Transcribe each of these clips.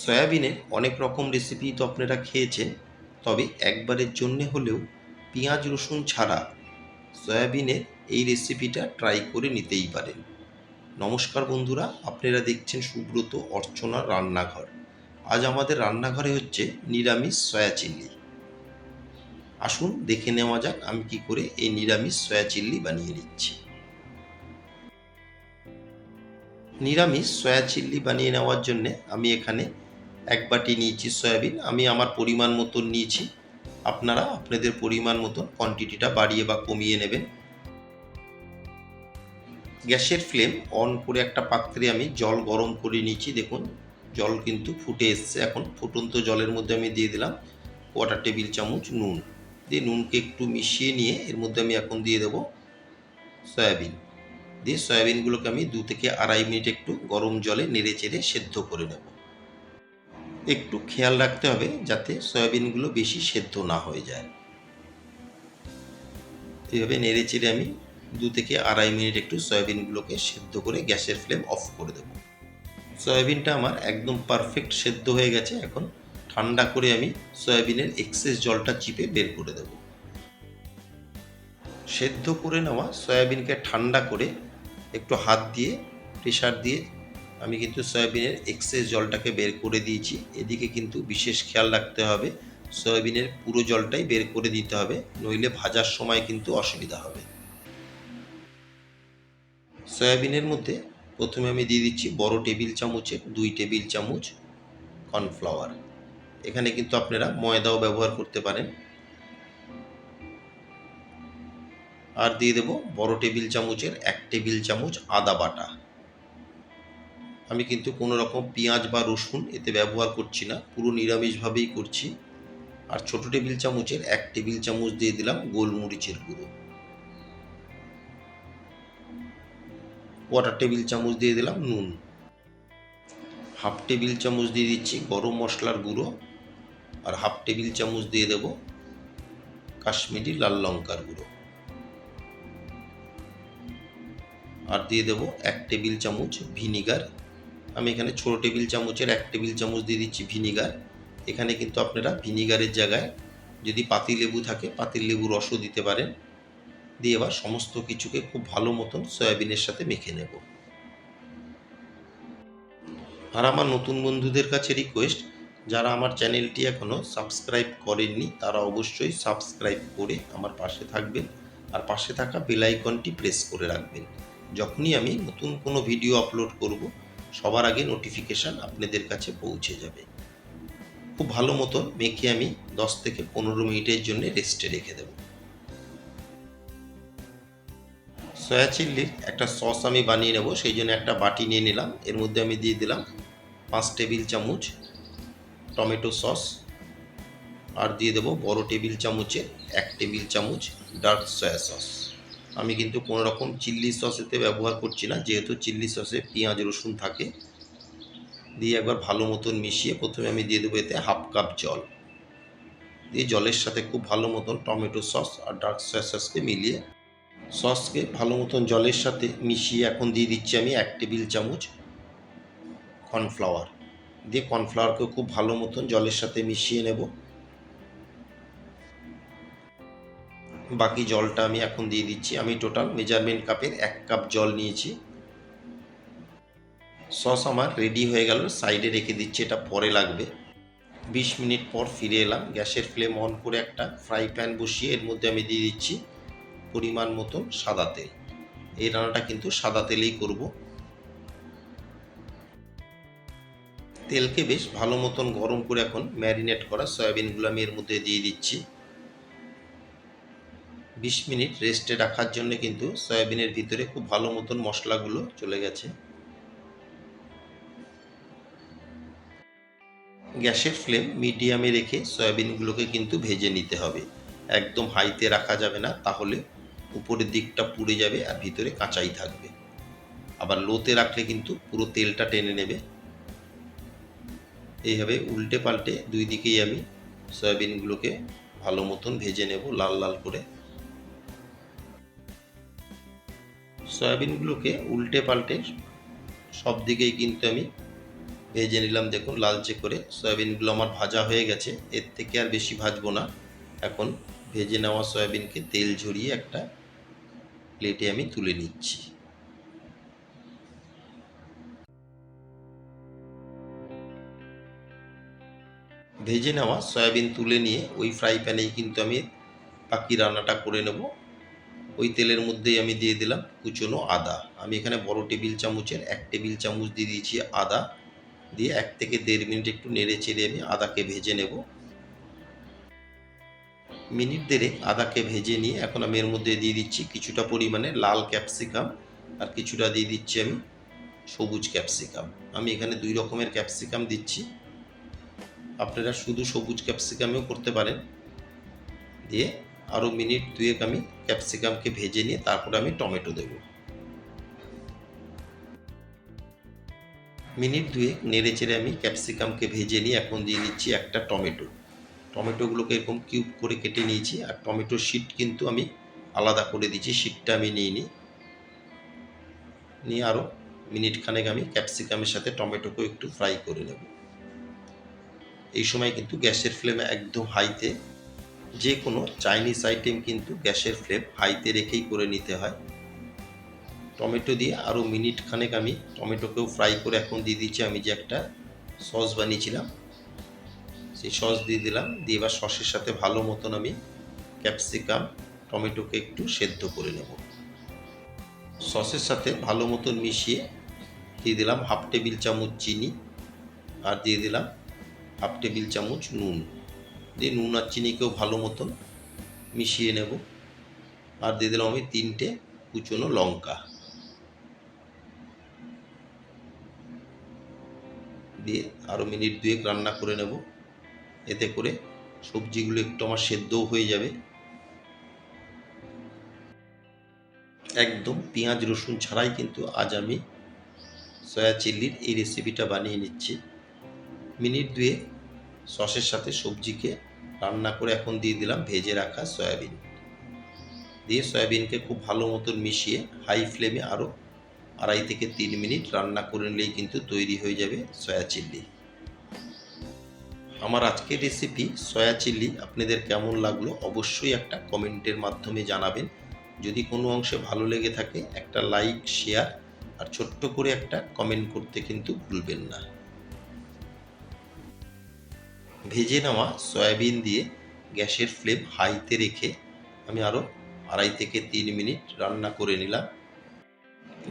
সয়াবিনের অনেক রকম রেসিপি তো আপনারা খেয়েছেন, তবে একবারের জন্যে হলেও পেঁয়াজ রসুন ছাড়া সয়াবিনের এই রেসিপিটা ট্রাই করে নিতেই পারেন। নমস্কার বন্ধুরা, আপনারা দেখছেন সুব্রত অর্চনা রান্নাঘর। আজ আমাদের রান্নাঘরে হচ্ছে নিরামিষ সয়া চিল্লি আসুন দেখে নেওয়া যাক আমি কি করে এই নিরামিষ সয়া চিল্লি বানিয়ে নিচ্ছি। নিরামিষ সয়া চিল্লি বানিয়ে নেওয়ার জন্য আমি এখানে এক বাটি নিয়েছি সয়াবিন। আমি আমার পরিমাণ মতন নিয়েছি। আপনারা আপনাদের পরিমাণ মতন কোয়ান্টিটিটা বাড়িয়ে বা কমিয়ে নেবেন। গ্যাসের ফ্লেম অন করে একটা পাত্রে আমি জল গরম করে নিয়েছি। দেখুন, জল কিন্তু ফুটে এসছে। এখন ফুটন্ত জলের মধ্যে আমি দিয়ে দিলাম কোয়াটার টেবিল চামচ নুন। দিয়ে নুনকে একটু মিশিয়ে নিয়ে এর মধ্যে আমি এখন দিয়ে দেবো সয়াবিন। দিয়ে সয়াবিনগুলোকে আমি দু থেকে আড়াই মিনিট একটু গরম জলে নেড়ে চেড়ে সেদ্ধ করে নেব। একটু খেয়াল রাখতে হবে যাতে সয়াবিনগুলো বেশি সেদ্ধ না হয়ে যায়। এইভাবে নেড়ে চেড়ে আমি দু থেকে আড়াই মিনিট একটু সয়াবিনগুলোকে সেদ্ধ করে গ্যাসের ফ্লেম অফ করে দেবো। সয়াবিনটা আমার একদম পারফেক্ট সেদ্ধ হয়ে গেছে, এখন ঠান্ডা করে আমি সয়াবিনের এক্সেস জলটা চিপে বের করে দেব। সেদ্ধ করে নেওয়া সয়াবিনকে ঠান্ডা করে একটু হাত দিয়ে প্রেশার দিয়ে আমি কিন্তু সয়াবিনের এক্সেস জলটাকে বের করে দিয়েছি। এদিকে কিন্তু বিশেষ খেয়াল রাখতে হবে, সয়াবিনের পুরো জলটাই বের করে দিতে হবে, নইলে ভাজার সময় কিন্তু অসুবিধা হবে। সয়াবিনের মধ্যে প্রথমে আমি দিয়ে দিচ্ছি বড় টেবিল চামচের দুই টেবিল চামচ কর্নফ্লাওয়ার। এখানে কিন্তু আপনারা ময়দাও ব্যবহার করতে পারেন। আর দিয়ে দেব বড় টেবিল চামচের এক টেবিল চামচ আদা বাটা। আমি কিন্তু কোনো রকম পেঁয়াজ বা রসুন এতে ব্যবহার করছি না, পুরো নিরামিষভাবেই করছি। আর ছোটো টেবিল চামচের এক টেবিল চামচ দিয়ে দিলাম গোলমরিচের গুঁড়ো। কোয়াটার টেবিল চামচ দিয়ে দিলাম নুন। হাফ টেবিল চামচ দিয়ে দিচ্ছি গরম মশলার গুঁড়ো। আর হাফ টেবিল চামচ দিয়ে দেব কাশ্মীরি লাল লঙ্কার গুঁড়ো। আর দিয়ে দেব এক টেবিল চামচ ভিনিগার। আমি এখানে ছোটো টেবিল চামচের এক টেবিল চামচ দিয়ে দিচ্ছি ভিনিগার। এখানে কিন্তু আপনারা ভিনিগারের জায়গায় যদি পাতি লেবু থাকে পাতির লেবু রসও দিতে পারেন। দিয়ে এবার সমস্ত কিছুকে খুব ভালো মতন সয়াবিনের সাথে মেখে নেব। আর আমার নতুন বন্ধুদের কাছে রিকোয়েস্ট, যারা আমার চ্যানেলটি এখনও সাবস্ক্রাইব করেননি, তারা অবশ্যই সাবস্ক্রাইব করে আমার পাশে থাকবেন আর পাশে থাকা বেল আইকনটি প্রেস করে রাখবেন। যখনই আমি নতুন কোনো ভিডিও আপলোড করব সবার আগে নোটিফিকেশান আপনাদের কাছে পৌঁছে যাবে। খুব ভালো মতন মেখে আমি দশ থেকে পনেরো মিনিটের জন্য রেস্টে রেখে দেবো। সয়া চিল্লির একটা সস আমি বানিয়ে নেব, সেই জন্য একটা বাটি নিয়ে নিলাম। এর মধ্যে আমি দিয়ে দিলাম পাঁচ টেবিল চামচ টমেটো সস আর দিয়ে দেবো বড় টেবিল চামচের এক টেবিল চামচ ডার্ক সয়া সস আমি কিন্তু কোনো রকম চিল্লি সসেতে ব্যবহার করছি না, যেহেতু চিল্লি সসে পেঁয়াজ, রসুন থাকে। দিয়ে একবার ভালো মতন মিশিয়ে প্রথমে আমি দিয়ে দেবো এতে হাফ কাপ জল। দিয়ে জলের সাথে খুব ভালো মতন টমেটো সস আর ডার্ক সয়া সসকে মিলিয়ে সসকে ভালো মতন জলের সাথে মিশিয়ে এখন দিয়ে দিচ্ছি আমি এক টেবিল চামচ কর্নফ্লাওয়ার। দিয়ে কর্নফ্লাওয়ারকে খুব ভালো মতন জলের সাথে মিশিয়ে নেব। বাকি জলটা আমি এখন দিয়ে দিচ্ছি। আমি টোটাল মেজারমেন্ট কাপের এক কাপ জল নিয়েছি। সস আমার রেডি হয়ে গেল সাইডে রেখে দিচ্ছি, এটা পরে লাগবে। বিশ মিনিট পর ফিরে এলাম, গ্যাসের ফ্লেম অন করে একটা ফ্রাই প্যান বসিয়ে এর মধ্যে আমি দিয়ে দিচ্ছি পরিমাণ মতো সাদা তেল। এই রান্নাটা কিন্তু সাদা তেলেই করব। তেলকে বেশ ভালো মতন গরম করে এখন ম্যারিনেট করা সয়াবিনগুলো আমি এর মধ্যে দিয়ে দিচ্ছি। বিশ মিনিট রেস্টে রাখার জন্য কিন্তু সয়াবিনের ভিতরে খুব ভালো মতন মশলাগুলো চলে গেছে। গ্যাসের ফ্লেম মিডিয়ামে রেখে সয়াবিনগুলোকে কিন্তু ভেজে নিতে হবে। একদম হাইতে রাখা যাবে না, তাহলে উপরের দিকটা পুড়ে যাবে আর ভিতরে কাঁচাই থাকবে। আবার লোতে রাখলে কিন্তু পুরো তেলটা টেনে নেবে। এইভাবে উল্টে পাল্টে দুই দিকেই আমি সয়াবিনগুলোকে ভালো মতন ভেজে নেব লাল লাল করে। সয়াবিনগুলোকে উল্টে পাল্টে সব দিকেই কিন্তু আমি ভেজে নিলাম। দেখুন, লালচে করে সয়াবিনগুলো আমার ভাজা হয়ে গেছে। এর থেকে আর বেশি ভাজবো না। এখন ভেজে নেওয়া সয়াবিনকে তেল ঝরিয়ে একটা প্লেটে আমি তুলে নিচ্ছি। ভেজে নেওয়া সয়াবিন তুলে নিয়ে ওই ফ্রাই প্যানেই কিন্তু আমি বাকি রান্নাটা করে নেব। ওই তেলের মধ্যেই আমি দিয়ে দিলাম কুচনো আদা। আমি এখানে বড় টেবিল চামচের এক টেবিল চামচ দিয়ে দিয়েছি আদা। দিয়ে এক থেকে দেড় মিনিট একটু নেড়ে চেড়ে আমি আদাকে ভেজে নেব। মিনিট দেড়েক আদাকে ভেজে নিয়ে এখন আমি এর মধ্যে দিয়ে দিচ্ছি কিছুটা পরিমাণে লাল ক্যাপসিকাম আর কিছুটা দিয়ে দিচ্ছি আমি সবুজ ক্যাপসিকাম। আমি এখানে দুই রকমের ক্যাপসিকাম দিচ্ছি। আপনারা শুধু সবুজ ক্যাপসিকামেও করতে পারেন। দিয়ে আরও মিনিট দুয়েক আমি ক্যাপসিকামকে ভেজে নিয়ে তারপরে আমি টমেটো দেব। মিনিট দুয়েক নেড়ে চেড়ে আমি ক্যাপসিকামকে ভেজে নিয়ে এখন দিয়ে দিচ্ছি একটা টমেটো। টমেটোগুলোকে এরকম কিউব করে কেটে নিয়েছি আর টমেটোর শিট কিন্তু আমি আলাদা করে দিচ্ছি, শিটটা আমি নিয়ে নিই। নিয়ে আরও মিনিট খানেক আমি ক্যাপসিকামের সাথে টমেটোকে একটু ফ্রাই করে নেব। এই সময় কিন্তু গ্যাসের ফ্লেম একদম হাইতে যে কোনো চাইনিজ আইটেম কিন্তু গ্যাসের ফ্লেম হাইতে রেখেই করে নিতে হয়। টমেটো দিয়ে আরও মিনিট খানেক আমি টমেটোকেও ফ্রাই করে এখন দিয়ে দিচ্ছি। আমি যে একটা সস বানিয়েছিলাম, সেই সস দিয়ে দিলাম। দিয়ে এবার সসের সাথে ভালো মতন আমি ক্যাপসিকাম, টমেটোকে একটু সেদ্ধ করে নেব। সসের সাথে ভালো মতন মিশিয়ে দিয়ে দিলাম হাফ টেবিল চামচ চিনি আর দিয়ে দিলাম হাফ টেবিল চামচ নুন। দিয়ে নুন আর চিনিকেও ভালো মতন মিশিয়ে নেব। আর দিয়ে দিলাম আমি তিনটে কুচনো লঙ্কা। দিয়ে আরও মিনিট দুয়েক রান্না করে নেব। এতে করে সবজিগুলো একটু আমার সেদ্ধও হয়ে যাবে। একদম পেঁয়াজ, রসুন ছাড়াই কিন্তু আজ আমি সয়া চিল্লির এই রেসিপিটা বানিয়ে নিচ্ছি। মিনিট দুয়ে সসের সাথে সবজিকে রান্না করে এখন দিয়ে দিলাম ভেজে রাখা সয়াবিন। দিয়ে সয়াবিনকে খুব ভালো মতন মিশিয়ে হাই ফ্লেমে আরও আড়াই থেকে তিন মিনিট রান্না করে নিলেই কিন্তু তৈরি হয়ে যাবে সয়া চিল্লি। আমার আজকের রেসিপি সয়া চিল্লি আপনাদের কেমন লাগল অবশ্যই একটা কমেন্টের মাধ্যমে জানাবেন। যদি কোনো অংশে ভালো লেগে থাকে একটা লাইক, শেয়ার আর ছোট্ট করে একটা কমেন্ট করতে কিন্তু ভুলবেন না। ভেজে নেওয়া সয়াবিন দিয়ে গ্যাসের ফ্লেম হাইতে রেখে আমি আরও আড়াই থেকে তিন মিনিট রান্না করে নিলাম।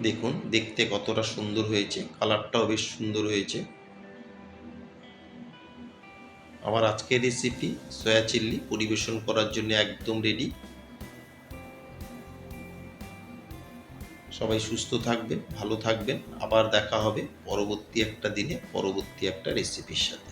দেখুন, দেখতে কতটা সুন্দর হয়েছে, কালারটাও বেশ সুন্দর হয়েছে। আমার আজকের রেসিপি সয়া চিল্লি পরিবেশন করার জন্য একদম রেডি সবাই সুস্থ থাকবেন, ভালো থাকবেন। আবার দেখা হবে পরবর্তী একটা দিনে, পরবর্তী একটা রেসিপির সাথে।